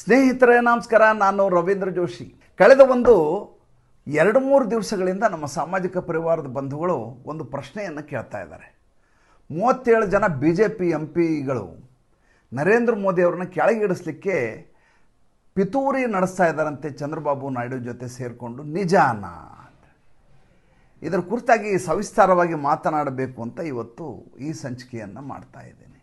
ಸ್ನೇಹಿತರೇ, ನಮಸ್ಕಾರ. ನಾನು ರವೀಂದ್ರ ಜೋಶಿ. ಕಳೆದ ಒಂದು ಎರಡು ಮೂರು ದಿವಸಗಳಿಂದ ನಮ್ಮ ಸಾಮಾಜಿಕ ಪರಿವಾರದ ಬಂಧುಗಳು ಒಂದು ಪ್ರಶ್ನೆಯನ್ನು ಕೇಳ್ತಾ ಇದ್ದಾರೆ. ಮೂವತ್ತೇಳು ಜನ ಬಿ ಜೆ ಪಿ ಎಂ ಪಿಗಳು ನರೇಂದ್ರ ಮೋದಿ ಅವ್ರನ್ನ ಕೆಳಗಿಡಿಸ್ಲಿಕ್ಕೆ ಪಿತೂರಿ ನಡೆಸ್ತಾ ಇದ್ದಾರಂತೆ ಚಂದ್ರಬಾಬು ನಾಯ್ಡು ಜೊತೆ ಸೇರಿಕೊಂಡು. ನಿಜಾನ. ಇದರ ಕುರಿತಾಗಿ ಸವಿಸ್ತಾರವಾಗಿ ಮಾತನಾಡಬೇಕು ಅಂತ ಇವತ್ತು ಈ ಸಂಚಿಕೆಯನ್ನು ಮಾಡ್ತಾ ಇದ್ದೀನಿ.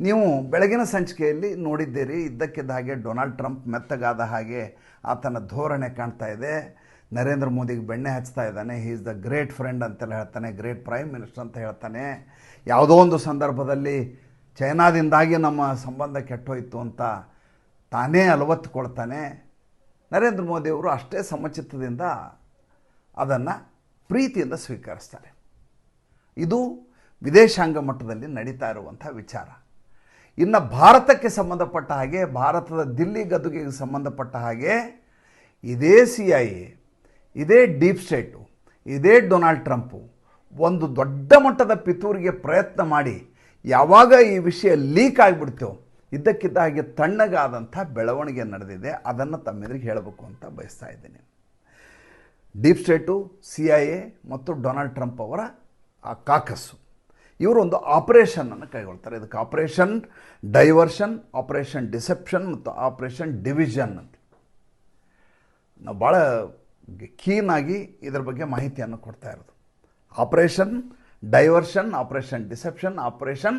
ನೀವು ಬೆಳಗಿನ ಸಂಚಿಕೆಯಲ್ಲಿ ನೋಡಿದ್ದೀರಿ ಇದ್ದಕ್ಕಿದ್ದ ಹಾಗೆ ಡೊನಾಲ್ಡ್ ಟ್ರಂಪ್ ಮೆತ್ತಗಾದ ಹಾಗೆ ಆತನ ಧೋರಣೆ ಕಾಣ್ತಾ ಇದೆ. ನರೇಂದ್ರ ಮೋದಿಗೆ ಬೆಣ್ಣೆ ಹಚ್ತಾ ಇದ್ದಾನೆ. He is the great friend ಅಂತೆಲ್ಲ ಹೇಳ್ತಾನೆ ಗ್ರೇಟ್ ಪ್ರೈಮ್ ಮಿನಿಸ್ಟರ್ ಅಂತ ಹೇಳ್ತಾನೆ. ಯಾವುದೋ ಒಂದು ಸಂದರ್ಭದಲ್ಲಿ ಚೈನಾದಿಂದಾಗಿ ನಮ್ಮ ಸಂಬಂಧ ಕೆಟ್ಟೋಯ್ತು ಅಂತ ತಾನೇ ಅಲವತ್ತುಕೊಳ್ತಾನೆ. ನರೇಂದ್ರ ಮೋದಿಯವರು ಅಷ್ಟೇ ಸಮಚಿತ್ತದಿಂದ ಅದನ್ನು ಪ್ರೀತಿಯಿಂದ ಸ್ವೀಕರಿಸ್ತಾರೆ. ಇದು ವಿದೇಶಾಂಗ ಮಟ್ಟದಲ್ಲಿ ನಡೀತಾ ಇರುವಂಥ ವಿಚಾರ. ಇನ್ನು ಭಾರತಕ್ಕೆ ಸಂಬಂಧಪಟ್ಟ ಹಾಗೆ, ಭಾರತದ ದಿಲ್ಲಿ ಗದುಗೆಗೆ ಸಂಬಂಧಪಟ್ಟ ಹಾಗೆ, ಇದೇ ಸಿ ಐ ಎ ಇದೇ ಡೀಪ್ ಸ್ಟೇಟು, ಇದೇ ಡೊನಾಲ್ಡ್ ಟ್ರಂಪು ಒಂದು ದೊಡ್ಡ ಮಟ್ಟದ ಪಿತೂರಿಗೆ ಪ್ರಯತ್ನ ಮಾಡಿ ಯಾವಾಗ ಈ ವಿಷಯ ಲೀಕ್ ಆಗಿಬಿಡ್ತೇವೋ ಇದ್ದಕ್ಕಿದ್ದ ಹಾಗೆ ತಣ್ಣಗಾದಂಥ ಬೆಳವಣಿಗೆ ನಡೆದಿದೆ, ಅದನ್ನು ತಮ್ಮೆದುರಿಗೆ ಹೇಳಬೇಕು ಅಂತ ಬಯಸ್ತಾ ಇದ್ದೀನಿ. Deep state C I A ಮತ್ತು ಡೊನಾಲ್ಡ್ ಟ್ರಂಪ್ ಅವರ ಆ ಕಾಕಸ್ಸು. ಇವರು ಒಂದು ಆಪರೇಷನನ್ನು ಕೈಗೊಳ್ತಾರೆ. ಇದಕ್ಕೆ ಆಪರೇಷನ್ ಡೈವರ್ಷನ್, ಆಪರೇಷನ್ ಡಿಸೆಪ್ಷನ್ ಮತ್ತು ಆಪರೇಷನ್ ಡಿವಿಷನ್ ಅಂತ. ನಾವು ಭಾಳ ಕೀನಾಗಿ ಇದರ ಬಗ್ಗೆ ಮಾಹಿತಿಯನ್ನು ಕೊಡ್ತಾ ಇರೋದು. Operation diversion, operation deception, operation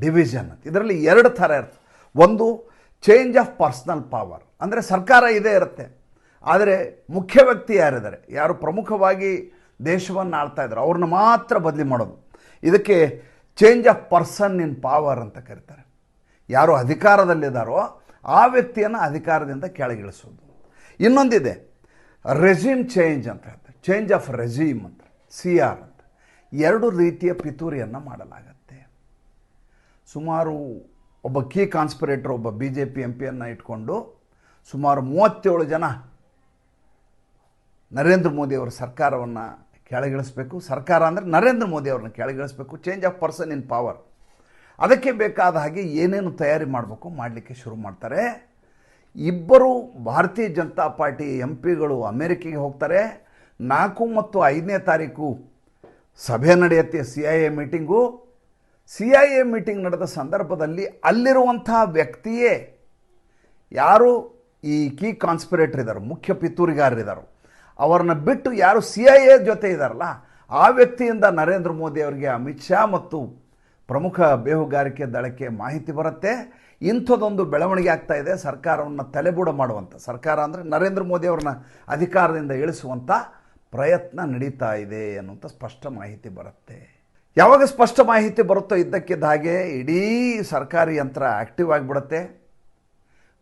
division ಅಂತ. ಇದರಲ್ಲಿ ಎರಡು ಥರ ಇರ್ತದೆ ಒಂದು ಚೇಂಜ್ ಆಫ್ ಪರ್ಸ್ನಲ್ ಪವರ್. ಅಂದರೆ ಸರ್ಕಾರ ಇದೇ ಇರುತ್ತೆ. ಆದರೆ ಮುಖ್ಯ ವ್ಯಕ್ತಿ ಯಾರಿದ್ದಾರೆ? ಯಾರು ಪ್ರಮುಖವಾಗಿ ದೇಶವನ್ನು ಆಳ್ತಾ ಇದ್ದಾರೆ? ಅವ್ರನ್ನ ಮಾತ್ರ ಬದಲಿ ಮಾಡೋದು. ಇದಕ್ಕೆ change of person in power ಅಂತ ಕರೀತಾರೆ. ಯಾರು ಅಧಿಕಾರದಲ್ಲಿದ್ದಾರೋ ಆ ವ್ಯಕ್ತಿಯನ್ನು ಅಧಿಕಾರದಿಂದ ಕೆಳಗಿಳಿಸೋದು. ಇನ್ನೊಂದಿದೆ ರೆಜಿಮ್ ಚೇಂಜ್ ಅಂತ ಹೇಳ್ತಾರೆ. ಚೇಂಜ್ ಆಫ್ ರೆಜಿಮ್ ಅಂತ ಸಿ ಆರ್ ಅಂತ. ಎರಡು ರೀತಿಯ ಪಿತೂರಿಯನ್ನು ಮಾಡಲಾಗತ್ತೆ. ಸುಮಾರು ಒಬ್ಬ ಕೀ ಕಾನ್ಸ್ಪಿರೇಟರ್ ಒಬ್ಬ ಬಿ ಜೆ ಪಿ ಎಂ ಪಿಯನ್ನು ಇಟ್ಕೊಂಡು ಸುಮಾರು ಮೂವತ್ತೇಳು ಜನ ನರೇಂದ್ರ ಮೋದಿ ಅವರ ಸರ್ಕಾರವನ್ನು ಕೆಳಗಿಳಿಸ್ಬೇಕು. ಸರ್ಕಾರ ಅಂದರೆ ನರೇಂದ್ರ ಮೋದಿ ಅವ್ರನ್ನ ಕೆಳಗಿಳಿಸ್ಬೇಕು. Change of person in power ಅದಕ್ಕೆ ಬೇಕಾದ ಹಾಗೆ ಏನೇನು ತಯಾರಿ ಮಾಡಬೇಕು, ಮಾಡಲಿಕ್ಕೆ ಶುರು ಮಾಡ್ತಾರೆ. ಇಬ್ಬರು ಭಾರತೀಯ ಜನತಾ ಪಾರ್ಟಿ ಎಂ ಪಿಗಳು ಅಮೇರಿಕೆಗೆ ಹೋಗ್ತಾರೆ. ನಾಲ್ಕು ಮತ್ತು ಐದನೇ ತಾರೀಕು ಸಭೆ ನಡೆಯುತ್ತೆ, C I A meeting. C I A meeting ನಡೆದ ಸಂದರ್ಭದಲ್ಲಿ ಅಲ್ಲಿರುವಂಥ ವ್ಯಕ್ತಿಯೇ ಯಾರು? ಈ ಕೀ ಕಾನ್ಸ್ಪಿರೇಟರ್ ಇದ್ದಾರೆ, ಮುಖ್ಯ ಪಿತೂರಿಗಾರರಿದ್ದಾರೆ. ಅವರನ್ನ ಬಿಟ್ಟು ಯಾರು ಸಿ ಐ ಎ ಜೊತೆ ಇದ್ದಾರಲ್ಲ ಆ ವ್ಯಕ್ತಿಯಿಂದ ನರೇಂದ್ರ ಮೋದಿ ಅವರಿಗೆ ಅಮಿತ್ ಶಾ ಮತ್ತು ಪ್ರಮುಖ ಬೇಹುಗಾರಿಕೆ ದಳಕ್ಕೆ ಮಾಹಿತಿ ಬರುತ್ತೆ. ಇಂಥದ್ದೊಂದು ಬೆಳವಣಿಗೆ ಆಗ್ತಾ ಇದೆ. ಸರ್ಕಾರವನ್ನು ತಲೆಬೂಡ ಮಾಡುವಂಥ ಸರ್ಕಾರ ಅಂದರೆ ನರೇಂದ್ರ ಮೋದಿ ಅವ್ರನ್ನ ಅಧಿಕಾರದಿಂದ ಇಳಿಸುವಂಥ ಪ್ರಯತ್ನ ನಡೀತಾ ಇದೆ ಅನ್ನುವಂಥ ಸ್ಪಷ್ಟ ಮಾಹಿತಿ ಬರುತ್ತೆ. ಯಾವಾಗ ಸ್ಪಷ್ಟ ಮಾಹಿತಿ ಬರುತ್ತೋ ಇದ್ದಕ್ಕಿದ್ದ ಹಾಗೆ ಇಡೀ ಸರ್ಕಾರಿ ಯಂತ್ರ ಆ್ಯಕ್ಟಿವ್ ಆಗಿಬಿಡುತ್ತೆ.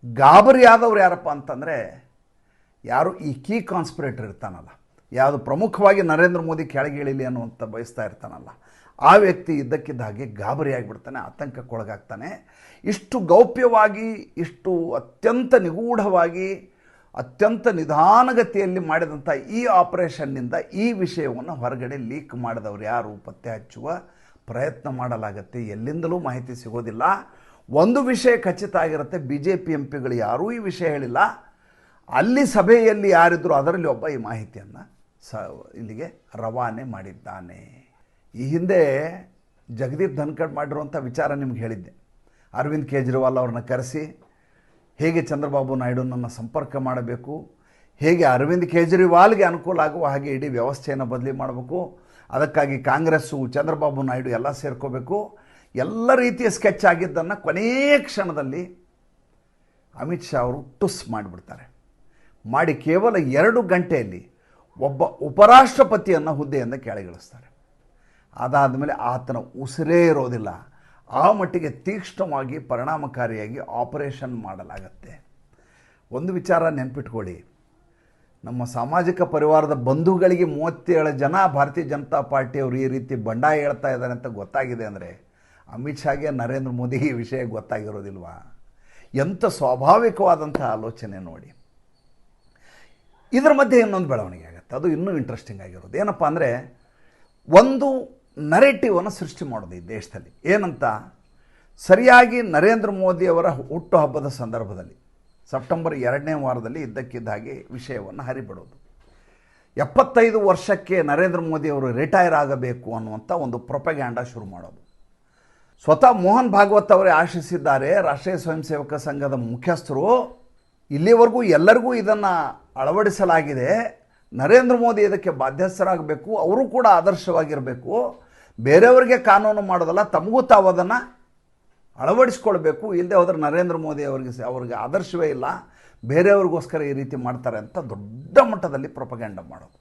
ಗಾಬರಿ ಯಾರಪ್ಪ ಅಂತಂದರೆ ಯಾರು ಈ ಕೀ ಕಾನ್ಸ್ಪಿರೇಟರ್ ಇರ್ತಾನಲ್ಲ, ಯಾವುದು ಪ್ರಮುಖವಾಗಿ ನರೇಂದ್ರ ಮೋದಿ ಕೆಳಗಿಳಿಲಿ ಅನ್ನುವಂಥ ಬಯಸ್ತಾ ಇರ್ತಾನಲ್ಲ, ಆ ವ್ಯಕ್ತಿ ಇದ್ದಕ್ಕಿದ್ದ ಹಾಗೆ ಗಾಬರಿ ಆಗಿಬಿಡ್ತಾನೆ ಆತಂಕಕ್ಕೊಳಗಾಗ್ತಾನೆ ಇಷ್ಟು ಗೌಪ್ಯವಾಗಿ, ಇಷ್ಟು ಅತ್ಯಂತ ನಿಗೂಢವಾಗಿ, ಅತ್ಯಂತ ನಿಧಾನಗತಿಯಲ್ಲಿ ಮಾಡಿದಂಥ ಈ ಆಪರೇಷನ್ನಿಂದ ಈ ವಿಷಯವನ್ನು ಹೊರಗಡೆ ಲೀಕ್ ಮಾಡಿದವರು ಯಾರು? ಪತ್ತೆ ಹಚ್ಚುವ ಪ್ರಯತ್ನ ಮಾಡಲಾಗತ್ತೆ. ಎಲ್ಲಿಂದಲೂ ಮಾಹಿತಿ ಸಿಗೋದಿಲ್ಲ. ಒಂದು ವಿಷಯ ಖಚಿತ ಆಗಿರುತ್ತೆ. ಬಿ ಜೆ ಪಿ ಎಂ ಪಿಗಳು ಯಾರೂ ಈ ವಿಷಯ ಹೇಳಿಲ್ಲ. ಅಲ್ಲಿ ಸಭೆಯಲ್ಲಿ ಯಾರಿದ್ರು ಅದರಲ್ಲಿ ಒಬ್ಬ ಈ ಮಾಹಿತಿಯನ್ನು ಸ ಇಲ್ಲಿಗೆ ರವಾನೆ ಮಾಡಿದ್ದಾನೆ. ಈ ಹಿಂದೆ ಜಗದೀಪ್ ಧನ್ಕಡ್ ಮಾಡಿರುವಂಥ ವಿಚಾರ ನಿಮ್ಗೆ ಹೇಳಿದ್ದೆ. ಅರವಿಂದ್ ಕೇಜ್ರಿವಾಲ್ ಅವ್ರನ್ನ ಕರೆಸಿ, ಹೇಗೆ ಚಂದ್ರಬಾಬು ನಾಯ್ಡುನನ್ನು ಸಂಪರ್ಕ ಮಾಡಬೇಕು, ಹೇಗೆ ಅರವಿಂದ್ ಕೇಜ್ರಿವಾಲ್ಗೆ ಅನುಕೂಲ ಆಗುವ ಹಾಗೆ ಇಡೀ ವ್ಯವಸ್ಥೆಯನ್ನು ಬದಲಿ ಮಾಡಬೇಕು, ಅದಕ್ಕಾಗಿ ಕಾಂಗ್ರೆಸ್ಸು, ಚಂದ್ರಬಾಬು ನಾಯ್ಡು ಎಲ್ಲ ಸೇರ್ಕೋಬೇಕು, ಎಲ್ಲ ರೀತಿಯ ಸ್ಕೆಚ್ ಆಗಿದ್ದನ್ನು ಕೊನೆಯ ಕ್ಷಣದಲ್ಲಿ ಅಮಿತ್ ಶಾ ಅವರು ಟುಸ್ ಮಾಡಿಬಿಡ್ತಾರೆ. ಮಾಡಿ ಕೇವಲ ಎರಡು ಗಂಟೆಯಲ್ಲಿ ಒಬ್ಬ ಉಪರಾಷ್ಟ್ರಪತಿಯನ್ನು ಹುದ್ದೆಯಿಂದ ಕೆಳಗಿಳಿಸ್ತಾರೆ. ಅದಾದ ಮೇಲೆ ಆತನ ಉಸಿರೇ ಇರೋದಿಲ್ಲ. ಆ ಮಟ್ಟಿಗೆ ತೀಕ್ಷ್ಣವಾಗಿ ಪರಿಣಾಮಕಾರಿಯಾಗಿ ಆಪರೇಷನ್ ಮಾಡಲಾಗತ್ತೆ. ಒಂದು ವಿಚಾರ ನೆನ್ಪಿಟ್ಕೊಳ್ಳಿ. ನಮ್ಮ ಸಾಮಾಜಿಕ ಪರಿವಾರದ ಬಂಧುಗಳಿಗೆ ಮೂವತ್ತೇಳು ಜನ ಭಾರತೀಯ ಜನತಾ ಪಾರ್ಟಿಯವರು ಈ ರೀತಿ ಬಂಡಾಯ ಹೇಳ್ತಾ ಇದ್ದಾರೆ ಅಂತ ಗೊತ್ತಾಗಿದೆ ಅಂದರೆ ಅಮಿತ್ ಶಾಗೆ ನರೇಂದ್ರ ಮೋದಿಗೆ ಈ ವಿಷಯ ಗೊತ್ತಾಗಿರೋದಿಲ್ವಾ? ಎಂಥ ಸ್ವಾಭಾವಿಕವಾದಂಥ ಆಲೋಚನೆ ನೋಡಿ. ಇದರ ಮಧ್ಯೆ ಇನ್ನೊಂದು ಬೆಳವಣಿಗೆ ಆಗುತ್ತೆ. ಅದು ಇನ್ನೂ ಇಂಟ್ರೆಸ್ಟಿಂಗ್ ಆಗಿರೋದು. ಏನಪ್ಪ ಅಂದರೆ, ಒಂದು ನರೇಟಿವನ್ನು ಸೃಷ್ಟಿ ಮಾಡೋದು ಈ ದೇಶದಲ್ಲಿ. ಏನಂತ? ಸರಿಯಾಗಿ ನರೇಂದ್ರ ಮೋದಿಯವರ ಹುಟ್ಟುಹಬ್ಬದ ಸಂದರ್ಭದಲ್ಲಿ, ಸೆಪ್ಟೆಂಬರ್ ಎರಡನೇ ವಾರದಲ್ಲಿ ಇದ್ದಕ್ಕಿದ್ದ ಹಾಗೆ ವಿಷಯವನ್ನು ಹರಿಬಿಡೋದು. ಎಪ್ಪತ್ತೈದು ವರ್ಷಕ್ಕೆ ನರೇಂದ್ರ ಮೋದಿಯವರು ರಿಟೈರ್ ಆಗಬೇಕು ಅನ್ನುವಂಥ ಒಂದು ಪ್ರೊಪಗ್ಯಾಂಡ ಶುರು ಮಾಡೋದು. ಸ್ವತಃ ಮೋಹನ್ ಭಾಗವತ್ ಅವರೇ ಆಶಿಸಿದ್ದಾರೆ, ರಾಷ್ಟ್ರೀಯ ಸ್ವಯಂ ಸೇವಕ ಸಂಘದ ಮುಖ್ಯಸ್ಥರು ಇಲ್ಲಿವರೆಗೂ ಎಲ್ಲರಿಗೂ ಇದನ್ನು ಅಳವಡಿಸಲಾಗಿದೆ. ನರೇಂದ್ರ ಮೋದಿ ಇದಕ್ಕೆ ಬಾಧ್ಯಸ್ಥರಾಗಬೇಕು, ಅವರು ಕೂಡ ಆದರ್ಶವಾಗಿರಬೇಕು. ಬೇರೆಯವರಿಗೆ ಕಾನೂನು ಮಾಡೋದಲ್ಲ, ತಮಗೂ ತಾವು ಅದನ್ನು ಅಳವಡಿಸ್ಕೊಳ್ಬೇಕು. ಇಲ್ಲದೆ ಹೋದರೆ ನರೇಂದ್ರ ಮೋದಿ ಅವರಿಗೆ ಅವ್ರಿಗೆ ಆದರ್ಶವೇ ಇಲ್ಲ. ಬೇರೆಯವ್ರಿಗೋಸ್ಕರ ಈ ರೀತಿ ಮಾಡ್ತಾರೆ ಅಂತ ದೊಡ್ಡ ಮಟ್ಟದಲ್ಲಿ ಪ್ರೊಪಗ್ಯಾಂಡ ಮಾಡೋದು.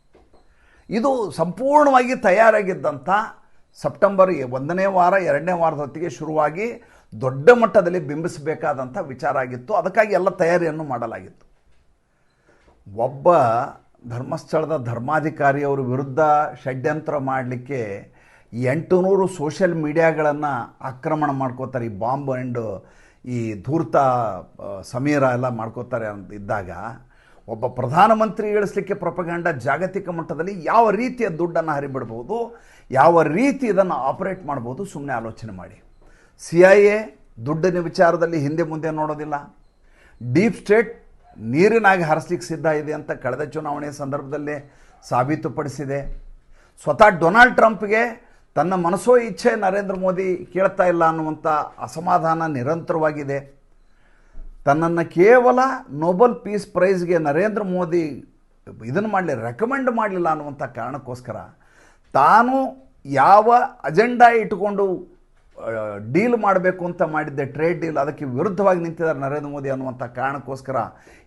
ಇದು ಸಂಪೂರ್ಣವಾಗಿ ತಯಾರಾಗಿದ್ದಂಥ ಸೆಪ್ಟೆಂಬರ್ ಒಂದನೇ ವಾರ, ಎರಡನೇ ವಾರದ ಹೊತ್ತಿಗೆ ಶುರುವಾಗಿ ದೊಡ್ಡ ಮಟ್ಟದಲ್ಲಿ ಬಿಂಬಿಸಬೇಕಾದಂಥ ವಿಚಾರ ಆಗಿತ್ತು. ಅದಕ್ಕಾಗಿ ಎಲ್ಲ ತಯಾರಿಯನ್ನು ಮಾಡಲಾಗಿತ್ತು. ಒಬ್ಬ ಧರ್ಮಸ್ಥಳದ ಧರ್ಮಾಧಿಕಾರಿಯವರ ವಿರುದ್ಧ ಷಡ್ಯಂತ್ರ ಮಾಡಲಿಕ್ಕೆ ಎಂಟು ನೂರು ಸೋಷಿಯಲ್ ಮೀಡಿಯಾಗಳನ್ನು ಆಕ್ರಮಣ ಮಾಡ್ಕೋತಾರೆ. ಈ ಬಾಂಬ್ ಆ್ಯಂಡ್ ಈ ಧೂರ್ತ ಸಮೀರ ಎಲ್ಲ ಮಾಡ್ಕೋತಾರೆ ಅಂತ ಇದ್ದಾಗ ಒಬ್ಬ ಪ್ರಧಾನಮಂತ್ರಿ ಇಳಿಸ್ಲಿಕ್ಕೆ ಪ್ರಪಗಂಡ ಜಾಗತಿಕ ಮಟ್ಟದಲ್ಲಿ ಯಾವ ರೀತಿಯ ದುಡ್ಡನ್ನು ಹರಿಬಿಡ್ಬೋದು, ಯಾವ ರೀತಿ ಇದನ್ನು ಆಪರೇಟ್ ಮಾಡ್ಬೋದು ಸುಮ್ಮನೆ ಆಲೋಚನೆ ಮಾಡಿ. ಸಿ ಐ ಎ ದುಡ್ಡಿನ ವಿಚಾರದಲ್ಲಿ ಹಿಂದೆ ಮುಂದೆ ನೋಡೋದಿಲ್ಲ. ಡೀಪ್ ಸ್ಟೇಟ್ ನೀರಿನಾಗಿ ಹರಿಸ್ಲಿಕ್ಕೆ ಸಿದ್ಧ ಇದೆ ಅಂತ ಕಳೆದ ಚುನಾವಣೆಯ ಸಂದರ್ಭದಲ್ಲೇ ಸಾಬೀತುಪಡಿಸಿದೆ. ಸ್ವತಃ ಡೊನಾಲ್ಡ್ ಟ್ರಂಪ್ಗೆ ತನ್ನ ಮನಸ್ಸೋ ಇಚ್ಛೆ ನರೇಂದ್ರ ಮೋದಿ ಕೇಳ್ತಾ ಇಲ್ಲ ಅನ್ನುವಂಥ ಅಸಮಾಧಾನ ನಿರಂತರವಾಗಿದೆ. ತನ್ನನ್ನು ಕೇವಲ ನೋಬಲ್ ಪೀಸ್ ಪ್ರೈಸ್ಗೆ ನರೇಂದ್ರ ಮೋದಿ ಇದನ್ನು ಮಾಡಲಿ, ರೆಕಮೆಂಡ್ ಮಾಡಲಿಲ್ಲ ಅನ್ನುವಂಥ ಕಾರಣಕ್ಕೋಸ್ಕರ ತಾನು ಯಾವ ಅಜೆಂಡಾ ಇಟ್ಟುಕೊಂಡು ಡೀಲ್ ಮಾಡಬೇಕು ಅಂತ ಮಾಡಿದ್ದೆ ಟ್ರೇಡ್ ಡೀಲ್ ಅದಕ್ಕೆ ವಿರುದ್ಧವಾಗಿ ನಿಂತಿದ್ದಾರೆ ನರೇಂದ್ರ ಮೋದಿ ಅನ್ನುವಂಥ ಕಾರಣಕ್ಕೋಸ್ಕರ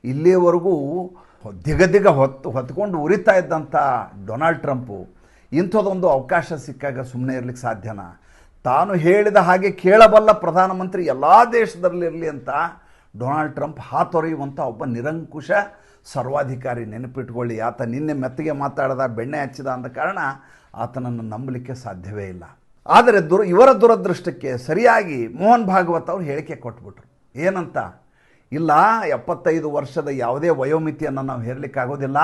ಇಲ್ಲಿಯವರೆಗೂ ದಿಗ ದಿಗ ಹೊತ್ತು, ಹೊತ್ಕೊಂಡು ಉರಿತಾ ಇದ್ದಂಥ ಡೊನಾಲ್ಡ್ ಟ್ರಂಪು ಇಂಥದ್ದೊಂದು ಅವಕಾಶ ಸಿಕ್ಕಾಗ ಸುಮ್ಮನೆ ಇರಲಿಕ್ಕೆ ಸಾಧ್ಯನಾ? ತಾನು ಹೇಳಿದ ಹಾಗೆ ಕೇಳಬಲ್ಲ ಪ್ರಧಾನಮಂತ್ರಿ ಎಲ್ಲ ದೇಶದಲ್ಲಿರಲಿ ಅಂತ ಡೊನಾಲ್ಡ್ ಟ್ರಂಪ್ ಹಾತೊರೆಯುವಂಥ ಒಬ್ಬ ನಿರಂಕುಶ ಸರ್ವಾಧಿಕಾರಿ ನೆನಪಿಟ್ಕೊಳ್ಳಿ. ಆತ ನಿನ್ನೆ ಮೆತ್ತಗೆ ಮಾತಾಡದ, ಬೆಣ್ಣೆ ಹಚ್ಚಿದ ಅಂದ ಕಾರಣ ಆತನನ್ನು ನಂಬಲಿಕ್ಕೆ ಸಾಧ್ಯವೇ ಇಲ್ಲ. ಆದರೆ ದುರ, ಇವರ ದುರದೃಷ್ಟಕ್ಕೆ ಸರಿಯಾಗಿ ಮೋಹನ್ ಭಾಗವತ್ ಅವರು ಹೇಳಿಕೆ ಕೊಟ್ಬಿಟ್ರು. ಏನಂತ? ಇಲ್ಲ, ಎಪ್ಪತ್ತೈದು ವರ್ಷದ ಯಾವುದೇ ವಯೋಮಿತಿಯನ್ನು ನಾವು ಹೇರಲಿಕ್ಕಾಗೋದಿಲ್ಲ.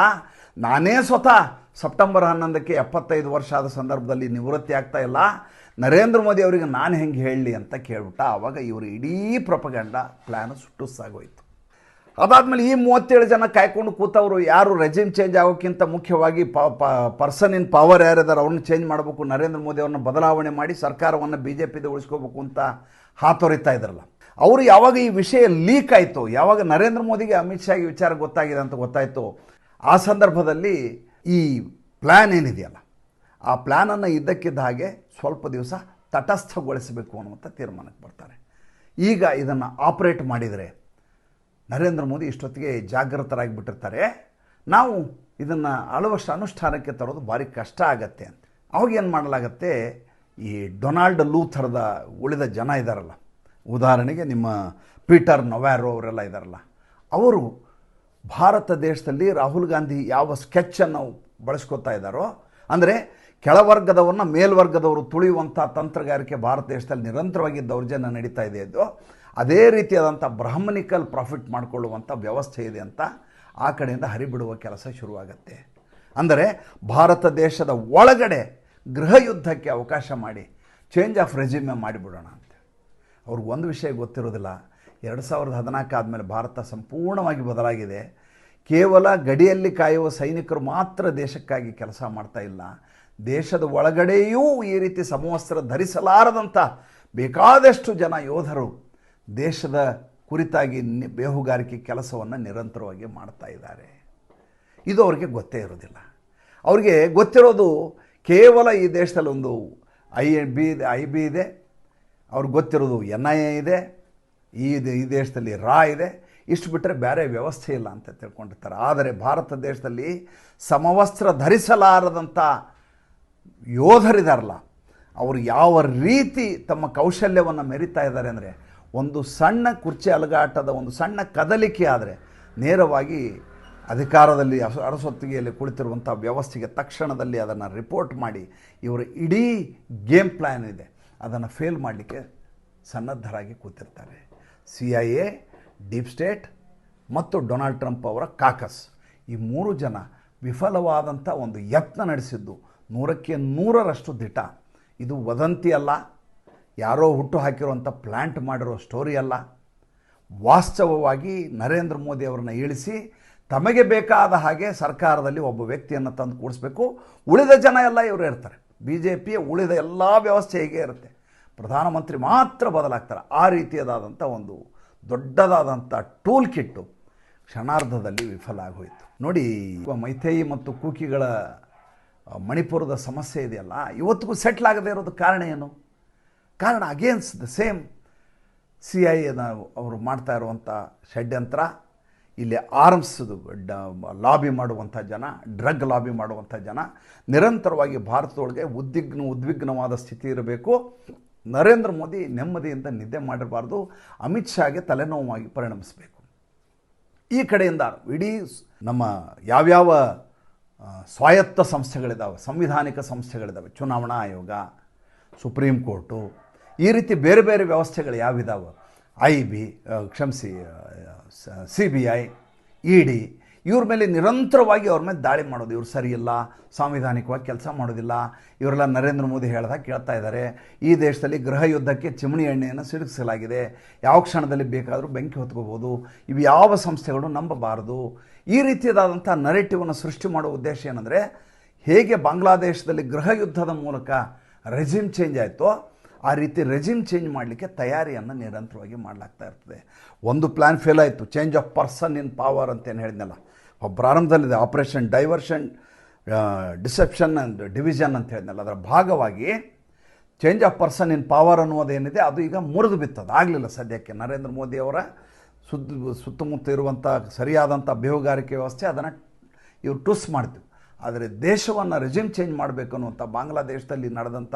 ನಾನೇ ಸ್ವತಃ ಸೆಪ್ಟೆಂಬರ್ ಹನ್ನೊಂದಕ್ಕೆ ಎಪ್ಪತ್ತೈದು ವರ್ಷ ಆದ ಸಂದರ್ಭದಲ್ಲಿ ನಿವೃತ್ತಿ ಆಗ್ತಾ ಇಲ್ಲ. ನರೇಂದ್ರ ಮೋದಿ ಅವರಿಗೆ ನಾನು ಹೆಂಗೆ ಹೇಳಲಿ ಅಂತ ಕೇಳ್ಬಿಟ್ಟ. ಆವಾಗ ಇವರು ಇಡೀ ಪ್ರಪಗಂಡ ಪ್ಲ್ಯಾನ್ ಸುಟ್ಟು ಸಾಗೋಯ್ತು. ಅದಾದಮೇಲೆ ಈ ಮೂವತ್ತೇಳು ಜನ ಕಾಯ್ಕೊಂಡು ಕೂತವರು ಯಾರು ರೆಜಿಮ್ ಚೇಂಜ್ ಆಗೋಕ್ಕಿಂತ ಮುಖ್ಯವಾಗಿ ಪರ್ಸನ್ ಇನ್ ಪವರ್ ಯಾರಿದ್ದಾರೆ ಅವ್ರನ್ನ ಚೇಂಜ್ ಮಾಡಬೇಕು, ನರೇಂದ್ರ ಮೋದಿ ಅವ್ರನ್ನ ಬದಲಾವಣೆ ಮಾಡಿ ಸರ್ಕಾರವನ್ನು ಬಿ ಜೆ ಪಿದ ಉಳಿಸ್ಕೋಬೇಕು ಅಂತ ಹಾತೊರಿತಾ ಇದ್ರಲ್ಲ ಅವರು ಯಾವಾಗ ಈ ವಿಷಯ ಲೀಕ್ ಆಯಿತು, ಯಾವಾಗ ನರೇಂದ್ರ ಮೋದಿಗೆ ಅಮಿತ್ ಶಾಗೆ ವಿಚಾರ ಗೊತ್ತಾಗಿದೆ ಅಂತ ಗೊತ್ತಾಯಿತು, ಆ ಸಂದರ್ಭದಲ್ಲಿ ಈ ಪ್ಲ್ಯಾನ್ ಏನಿದೆಯಲ್ಲ, ಆ ಪ್ಲ್ಯಾನನ್ನು ಇದ್ದಕ್ಕಿದ್ದ ಹಾಗೆ ಸ್ವಲ್ಪ ದಿವಸ ತಟಸ್ಥಗೊಳಿಸಬೇಕು ಅನ್ನುವಂಥ ತೀರ್ಮಾನಕ್ಕೆ ಬರ್ತಾರೆ. ಈಗ ಇದನ್ನು ಆಪರೇಟ್ ಮಾಡಿದರೆ ನರೇಂದ್ರ ಮೋದಿ ಇಷ್ಟೊತ್ತಿಗೆ ಜಾಗೃತರಾಗಿಬಿಟ್ಟಿರ್ತಾರೆ. ನಾವು ಇದನ್ನು ಅಳವಷ್ಟು ಅನುಷ್ಠಾನಕ್ಕೆ ತರೋದು ಭಾರಿ ಕಷ್ಟ ಆಗತ್ತೆ ಅಂತ. ಅವಾಗ ಏನು ಮಾಡಲಾಗತ್ತೆ? ಈ ಡೊನಾಲ್ಡ್ ಲೂಥರ್ದ ಉಳಿದ ಜನ ಇದ್ದಾರಲ್ಲ ಉದಾಹರಣೆಗೆ ನಿಮ್ಮ ಪೀಟರ್ ನೊವ್ಯಾರೋ ಅವರೆಲ್ಲ ಇದ್ದಾರಲ್ಲ ಅವರು ಭಾರತ ದೇಶದಲ್ಲಿ ರಾಹುಲ್ ಗಾಂಧಿ ಯಾವ ಸ್ಕೆಚ್ಚನ್ನು ಬಳಸ್ಕೊತಾ ಇದ್ದಾರೋ, ಅಂದರೆ ಕೆಳವರ್ಗದವ್ರನ್ನ ಮೇಲ್ವರ್ಗದವರು ತುಳಿಯುವಂಥ ತಂತ್ರಗಾರಿಕೆ ಭಾರತ ದೇಶದಲ್ಲಿ ನಿರಂತರವಾಗಿ ದೌರ್ಜನ್ಯ ನಡೀತಾ ಇದೆ ಇದು ಅದೇ ರೀತಿಯಾದಂಥ ಬ್ರಾಹ್ಮಣಿಕಲ್ ಪ್ರಾಫಿಟ್ ಮಾಡಿಕೊಳ್ಳುವಂಥ ವ್ಯವಸ್ಥೆ ಇದೆ ಅಂತ ಆ ಕಡೆಯಿಂದ ಹರಿಬಿಡುವ ಕೆಲಸ ಶುರುವಾಗತ್ತೆ. ಅಂದರೆ ಭಾರತ ದೇಶದ ಒಳಗಡೆ ಗೃಹ ಯುದ್ಧಕ್ಕೆ ಅವಕಾಶ ಮಾಡಿ ಚೇಂಜ್ ಆಫ್ ರೆಸ್ಯೂಮೆ ಮಾಡಿಬಿಡೋಣ ಅಂತ. ಅವ್ರಿಗೆ ಒಂದು ವಿಷಯ ಗೊತ್ತಿರೋದಿಲ್ಲ. ಎರಡು ಸಾವಿರದ ಹದಿನಾಲ್ಕು ಆದಮೇಲೆ ಭಾರತ ಸಂಪೂರ್ಣವಾಗಿ ಬದಲಾಗಿದೆ. ಕೇವಲ ಗಡಿಯಲ್ಲಿ ಕಾಯುವ ಸೈನಿಕರು ಮಾತ್ರ ದೇಶಕ್ಕಾಗಿ ಕೆಲಸ ಮಾಡ್ತಾ ಇಲ್ಲ. ದೇಶದ ಒಳಗಡೆಯೂ ಈ ರೀತಿ ಸಮವಸ್ತ್ರ ಧರಿಸಲಾರದಂಥ ಬೇಕಾದಷ್ಟು ಜನ ಯೋಧರು ದೇಶದ ಕುರಿತಾಗಿ ಬೇಹುಗಾರಿಕೆ ಕೆಲಸವನ್ನು ನಿರಂತರವಾಗಿ ಮಾಡ್ತಾ ಇದ್ದಾರೆ. ಇದು ಅವ್ರಿಗೆ ಗೊತ್ತೇ ಇರೋದಿಲ್ಲ ಅವ್ರಿಗೆ ಗೊತ್ತಿರೋದು ಕೇವಲ ಈ ದೇಶದಲ್ಲಿ ಒಂದು ಐ ಬಿ ಇದೆ, ಐ ಬಿ ಇದೆ. ಅವ್ರಿಗೆ ಗೊತ್ತಿರೋದು ಎನ್ ಐ ಎ ಇದೆ, ಈ ಈ ದೇಶದಲ್ಲಿ ರಾ ಇದೆ. ಇಷ್ಟು ಬಿಟ್ಟರೆ ಬೇರೆ ವ್ಯವಸ್ಥೆ ಇಲ್ಲ ಅಂತ ತಿಳ್ಕೊಂಡಿರ್ತಾರೆ. ಆದರೆ ಭಾರತ ದೇಶದಲ್ಲಿ ಸಮವಸ್ತ್ರ ಧರಿಸಲಾರದಂಥ ಯೋಧರಿದಾರಲ್ಲ, ಅವರು ಯಾವ ರೀತಿ ತಮ್ಮ ಕೌಶಲ್ಯವನ್ನು ಮೆರಿತಾ ಇದ್ದಾರೆ ಅಂದರೆ ಒಂದು ಸಣ್ಣ ಕುರ್ಚಿ ಅಲಗಾಟದ ಒಂದು ಸಣ್ಣ ಕದಲಿಕೆ ಆದರೆ ನೇರವಾಗಿ ಅಧಿಕಾರದಲ್ಲಿ ಅರಸೊತ್ತಿಗೆಯಲ್ಲಿ ಕುಳಿತಿರುವಂಥ ವ್ಯವಸ್ಥೆಗೆ ತಕ್ಷಣದಲ್ಲಿ ಅದನ್ನು ರಿಪೋರ್ಟ್ ಮಾಡಿ ಇವರ ಇಡೀ ಗೇಮ್ ಪ್ಲ್ಯಾನ್ ಇದೆ. ಅದನ್ನು ಫೇಲ್ ಮಾಡಲಿಕ್ಕೆ ಸನ್ನದ್ಧರಾಗಿ ಕೂತಿರ್ತಾರೆ. C I A deep state ಮತ್ತು ಡೊನಾಲ್ಡ್ ಟ್ರಂಪ್ ಅವರ ಕಾಕಸ್ ಈ ಮೂರು ಜನ ವಿಫಲವಾದಂಥ ಒಂದು ಯತ್ನ ನಡೆಸಿದ್ದು ನೂರಕ್ಕೆ ನೂರರಷ್ಟು ದಿಟ. ಇದು ವದಂತಿ ಅಲ್ಲ ಯಾರೋ ಹುಟ್ಟು ಹಾಕಿರುವಂಥ ಪ್ಲ್ಯಾಂಟ್ ಮಾಡಿರೋ ಸ್ಟೋರಿ ಅಲ್ಲ. ವಾಸ್ತವವಾಗಿ ನರೇಂದ್ರ ಮೋದಿ ಅವರನ್ನು ಇಳಿಸಿ ತಮಗೆ ಬೇಕಾದ ಹಾಗೆ ಸರ್ಕಾರದಲ್ಲಿ ಒಬ್ಬ ವ್ಯಕ್ತಿಯನ್ನು ತಂದು ಕೂಡಿಸ್ಬೇಕು. ಉಳಿದ ಜನ ಎಲ್ಲ ಇವರು ಇರ್ತಾರೆ. ಬಿ ಜೆ ಪಿಯ ಉಳಿದ ಎಲ್ಲ ವ್ಯವಸ್ಥೆ ಹೇಗೆ ಇರುತ್ತೆ. ಪ್ರಧಾನಮಂತ್ರಿ ಮಾತ್ರ ಬದಲಾಗ್ತಾರೆ. ಆ ರೀತಿಯದಾದಂಥ ಒಂದು ದೊಡ್ಡದಾದಂಥ ಟೂಲ್ ಕಿಟ್ಟು ಕ್ಷಣಾರ್ಧದಲ್ಲಿ ವಿಫಲ ಆಗೋಯಿತು. ನೋಡಿ ಮೈಥೇಯಿ ಮತ್ತು ಕೂಕಿಗಳ ಮಣಿಪುರದ ಸಮಸ್ಯೆ ಇದೆಯಲ್ಲ, ಇವತ್ತಿಗೂ ಸೆಟ್ಲ್ ಆಗದೇ ಇರೋದು ಕಾರಣ ಏನು? ಕಾರಣ against the same C I ಅವರು ಮಾಡ್ತಾ ಇರುವಂಥ ಷಡ್ಯಂತ್ರ, ಇಲ್ಲಿ ಆರ್ಮ್ಸ್ ಲಾಬಿ ಮಾಡುವಂಥ ಜನ ಡ್ರಗ್ ಲಾಬಿ ಮಾಡುವಂಥ ಜನ, ನಿರಂತರವಾಗಿ ಭಾರತದೊಳಗೆ ಉದ್ವಿಗ್ನ, ಉದ್ವಿಗ್ನವಾದ ಸ್ಥಿತಿ ಇರಬೇಕು. ನರೇಂದ್ರ ಮೋದಿ ನೆಮ್ಮದಿಯಿಂದ ನಿದ್ದೆ ಮಾಡಿರಬಾರ್ದು. ಅಮಿತ್ ಶಾಗೆ ತಲೆನೋವಾಗಿ ಪರಿಣಮಿಸಬೇಕು. ಈ ಕಡೆಯಿಂದ ಇಡೀ ನಮ್ಮ ಯಾವ್ಯಾವ ಸ್ವಾಯತ್ತ ಸಂಸ್ಥೆಗಳಿದ್ದಾವೆ ಸಂವಿಧಾನಿಕ ಸಂಸ್ಥೆಗಳಿದ್ದಾವೆ ಚುನಾವಣಾ ಆಯೋಗ, ಸುಪ್ರೀಂ ಕೋರ್ಟು ಈ ರೀತಿ ಬೇರೆ ಬೇರೆ ವ್ಯವಸ್ಥೆಗಳು ಯಾವಿದಾವೆ? ಐ ಬಿ ಕ್ಷಮಿಸಿ C B I E D ಇವ್ರ ಮೇಲೆ ನಿರಂತರವಾಗಿ ಅವ್ರ ಮೇಲೆ ದಾಳಿ ಮಾಡೋದು. ಇವ್ರು ಸರಿಯಿಲ್ಲ, ಸಾಂವಿಧಾನಿಕವಾಗಿ ಕೆಲಸ ಮಾಡೋದಿಲ್ಲ. ಇವರೆಲ್ಲ ನರೇಂದ್ರ ಮೋದಿ ಹೇಳ್ದಾಗ ಕೇಳ್ತಾ ಇದ್ದಾರೆ, ಈ ದೇಶದಲ್ಲಿ ಗೃಹ ಯುದ್ಧಕ್ಕೆ ಚಿಮಣಿ ಎಣ್ಣೆಯನ್ನು ಸಿಡಿಸಲಾಗಿದೆ ಯಾವ ಕ್ಷಣದಲ್ಲಿ ಬೇಕಾದರೂ ಬೆಂಕಿ ಹೊತ್ಕೋಬೋದು. ಇವು ಯಾವ ಸಂಸ್ಥೆಗಳು ನಂಬಬಾರದು. ಈ ರೀತಿಯಾದಂಥ ನರೇಟಿವನ್ನು ಸೃಷ್ಟಿ ಮಾಡೋ ಉದ್ದೇಶ ಏನಂದರೆ, ಹೇಗೆ ಬಾಂಗ್ಲಾದೇಶದಲ್ಲಿ ಗೃಹ ಯುದ್ಧದ ಮೂಲಕ ರೆಜಿಮ್ ಚೇಂಜ್ ಆಯಿತೋ ಆ ರೀತಿ ರೆಜಿಮ್ ಚೇಂಜ್ ಮಾಡಲಿಕ್ಕೆ ತಯಾರಿಯನ್ನು ನಿರಂತರವಾಗಿ ಮಾಡಲಾಗ್ತಾ ಇರ್ತದೆ. ಒಂದು ಪ್ಲ್ಯಾನ್ ಫೇಲ್ ಆಯಿತು change of person in power ಅಂತ ಏನು ಹೇಳಿದ್ನಲ್ಲ ಪ್ರಾರಂಭದಲ್ಲಿದೆ operation diversion deception and division ಅಂತ ಹೇಳಿದ್ನಲ್ಲ. ಅದರ ಭಾಗವಾಗಿ change of person in power ಅನ್ನೋದೇನಿದೆ ಅದು ಈಗ ಮುರಿದು ಬಿತ್ತದು. ಆಗಲಿಲ್ಲ ಸದ್ಯಕ್ಕೆ. ನರೇಂದ್ರ ಮೋದಿ ಅವರ ಸುತ್ತ ಸುತ್ತಮುತ್ತ ಇರುವಂಥ ಸರಿಯಾದಂಥ ಬೇಹುಗಾರಿಕೆ ವ್ಯವಸ್ಥೆ ಅದನ್ನು ಇವರು ಟುಸ್ ಮಾಡ್ತೀವಿ ಆದರೆ ದೇಶವನ್ನು ರೆಜಿಮ್ ಚೇಂಜ್ ಮಾಡಬೇಕು ಅನ್ನುವಂಥ ಬಾಂಗ್ಲಾದೇಶದಲ್ಲಿ ನಡೆದಂಥ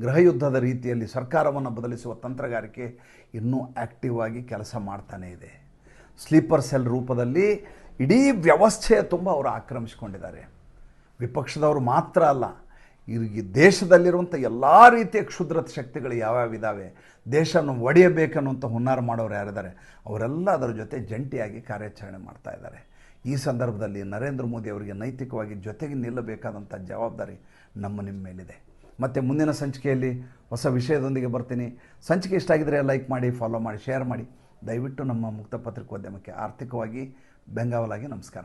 ಗೃಹಯುದ್ಧದ ರೀತಿಯಲ್ಲಿ ಸರ್ಕಾರವನ್ನು ಬದಲಿಸುವ ತಂತ್ರಗಾರಿಕೆ ಇನ್ನೂ ಆ್ಯಕ್ಟಿವ್ ಆಗಿ ಕೆಲಸ ಮಾಡ್ತಾನೇ ಇದೆ. ಸ್ಲೀಪರ್ ಸೆಲ್ ರೂಪದಲ್ಲಿ ಇಡೀ ವ್ಯವಸ್ಥೆಯ ತುಂಬ ಅವರು ಆಕ್ರಮಿಸಿಕೊಂಡಿದ್ದಾರೆ. ವಿಪಕ್ಷದವರು ಮಾತ್ರ ಅಲ್ಲ ಈ ದೇಶದಲ್ಲಿರುವಂಥ ಎಲ್ಲ ರೀತಿಯ ಕ್ಷುದ್ರ ಶಕ್ತಿಗಳು ಯಾವ್ಯಾವಿದ್ದಾವೆ ದೇಶವನ್ನು ಒಡೆಯಬೇಕನ್ನುವಂಥ ಹುನ್ನಾರ ಮಾಡೋರು ಯಾರಿದ್ದಾರೆ, ಅವರೆಲ್ಲ ಅದರ ಜೊತೆ ಜಂಟಿಯಾಗಿ ಕಾರ್ಯಾಚರಣೆ ಮಾಡ್ತಾ ಇದ್ದಾರೆ. ಈ ಸಂದರ್ಭದಲ್ಲಿ ನರೇಂದ್ರ ಮೋದಿ ಅವರಿಗೆ ನೈತಿಕವಾಗಿ ಜೊತೆಗೆ ನಿಲ್ಲಬೇಕಾದಂಥ ಜವಾಬ್ದಾರಿ ನಮ್ಮ ನಿಮ್ಮ ಮೇಲಿದೆ. ಮತ್ತು ಮುಂದಿನ ಸಂಚಿಕೆಯಲ್ಲಿ ಹೊಸ ವಿಷಯದೊಂದಿಗೆ ಬರ್ತೀನಿ. ಸಂಚಿಕೆ ಇಷ್ಟ ಆಗಿದರೆ ಲೈಕ್ ಮಾಡಿ, ಫಾಲೋ ಮಾಡಿ, ಶೇರ್ ಮಾಡಿ. ದಯವಿಟ್ಟು ನಮ್ಮ ಮುಕ್ತ ಪತ್ರಿಕೋದ್ಯಮಕ್ಕೆ ಆರ್ಥಿಕವಾಗಿ ಬೆಂಗಾವಲಾಗಿ ನಮಸ್ಕಾರ.